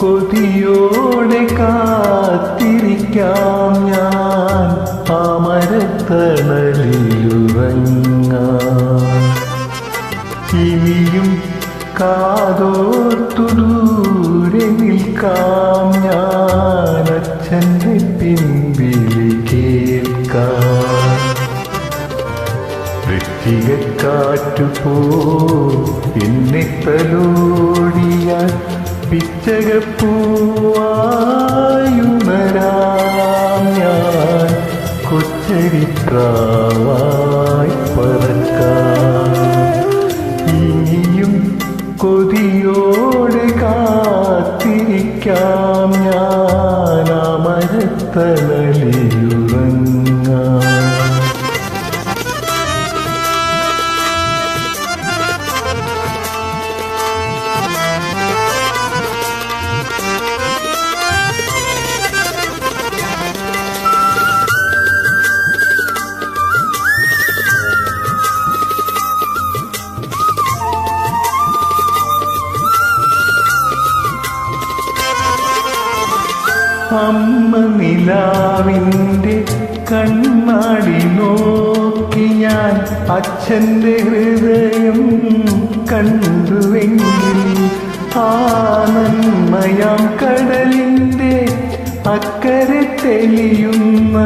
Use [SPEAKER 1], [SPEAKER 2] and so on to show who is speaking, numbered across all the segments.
[SPEAKER 1] കൊതിയോടെ കാത്തിരിക്കാം ഞാൻ. അമരത്തണലിലുറങ്ങാം നിൽക്കാം ഞാൻ അച്ഛന്റെ കേൾക്കാം. വൃത്തികക്കാറ്റുപോ എന്നെ തലോടിയ പിച്ചകപ്പൂവായുണരാം. ഞാൻ കൊച്ചരിപ്രാവായി പറക്കാം. ഇനിയും കൊതിയോടെ കാത്തിരിക്കാം ഞാൻ അമരത്തണലിലുറങ്ങാം അമ്മ നിലാവിന്റെ കണ്ണാടി നോക്കി ഞാൻ അച്ഛന്റെ ഹൃദയം കണ്ടുവെങ്കിൽ ആ കടലിന്റെ അക്കരെ തെളിയുന്ന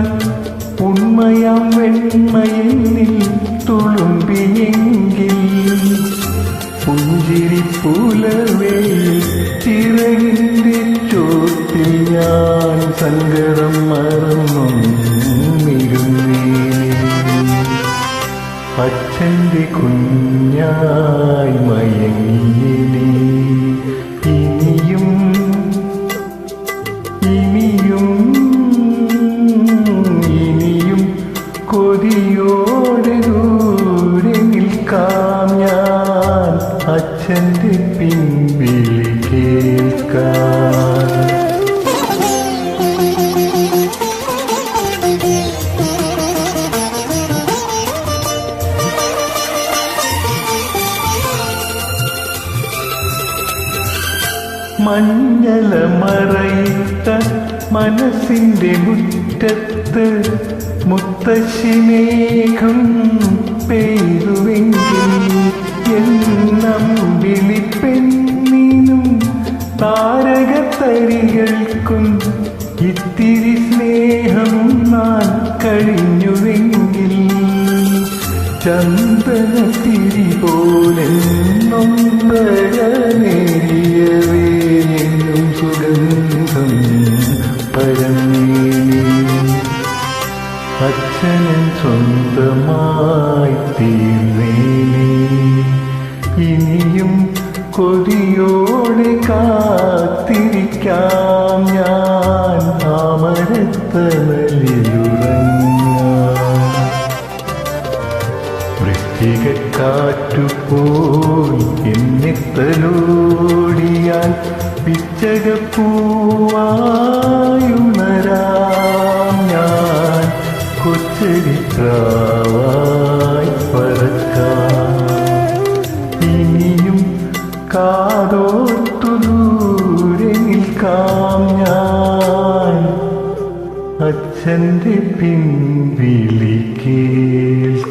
[SPEAKER 1] ഉണ്മയാം വെണ്മയിൽ തുളുമ്പിയെങ്കിൽ പുഞ്ചിരി പുലവേ ചിറകിന്റെ ചോട്ടിൽ ഞാൻ സങ്കടം മറന്നൊന്നിരുന്നേ അച്ഛന്റെ കുഞ്ഞായി മയങ്ങിയേ. മഞ്ഞള മറയിട്ട മനസ്സിന്റെ മുറ്റത്ത് മുത്തശ്ശിമേഘം പെയ്തുവെങ്കിൽ എണ്ണം വിളിപ്പെണ്ണിനും താരകത്തരികൾക്കും ഇത്തിരി സ്നേഹം നാൻ കഴിഞ്ഞുവെങ്കിൽ ചന്ദനത്തിരി പോലെ നൊമ്പരനേരിയവേനും സ്വന്തമായി തീർന്നേനെ ഇനിയും കൊതിയോടെ കാത്തിരിക്കാം ഞാൻ അമരത്തണലിലുറങ്ങാം വൃശ്ചികക്കാറ്റുപോൽ എന്നെ പിച്ചകപ്പൂവായുണരാം അച്ഛന്റെ പിൻവിളി കേൾക്കാം.